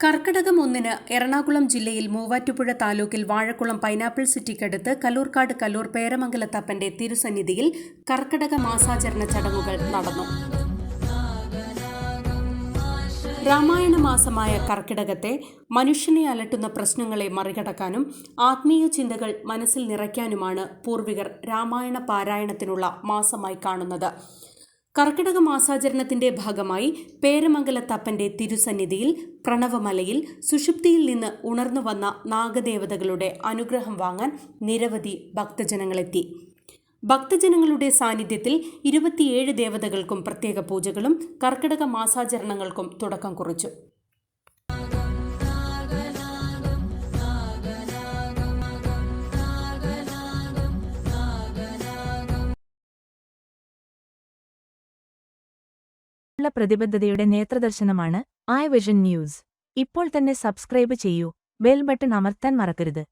കർക്കിടകം ഒന്നിന് എറണാകുളം ജില്ലയിൽ മൂവാറ്റുപുഴ താലൂക്കിൽ വാഴക്കുളം പൈനാപ്പിൾ സിറ്റിക്കടുത്ത് കലൂർക്കാട് കലൂർ പേരമംഗലത്തപ്പന്റെ തിരുസന്നിധിയിൽ കർക്കിടക മാസാചരണ ചടങ്ങുകൾ നടന്നു. രാമായണ മാസമായ കർക്കിടകത്തെ മനുഷ്യനെ അലട്ടുന്ന പ്രശ്നങ്ങളെ മറികടക്കാനും ആത്മീയ ചിന്തകൾ മനസ്സിൽ നിറയ്ക്കാനുമാണ് പൂർവികർ രാമായണ പാരായണത്തിനുള്ള മാസമായി കാണുന്നത്. കർക്കിടക മാസാചരണത്തിന്റെ ഭാഗമായി പേരമംഗലത്തപ്പന്റെ തിരുസന്നിധിയിൽ പ്രണവമലയിൽ സുഷുപ്തിയിൽ നിന്ന് ഉണർന്നു വന്ന നാഗദേവതകളുടെ അനുഗ്രഹം വാങ്ങാൻ നിരവധി ഭക്തജനങ്ങളെത്തി. ഭക്തജനങ്ങളുടെ സാന്നിധ്യത്തിൽ ഇരുപത്തിയേഴ് ദേവതകൾക്കും പ്രത്യേക പൂജകളും കർക്കിടക മാസാചരണങ്ങൾക്കും തുടക്കം കുറിച്ചു. ഉള്ള പ്രതിബദ്ധതയുടെ നേത്രദർശനമാണ് ഐ വിഷൻ ന്യൂസ്. ഇപ്പോൾ തന്നെ സബ്സ്ക്രൈബ് ചെയ്യൂ. ബെൽ ബട്ടൺ അമർത്താൻ മറക്കരുത്.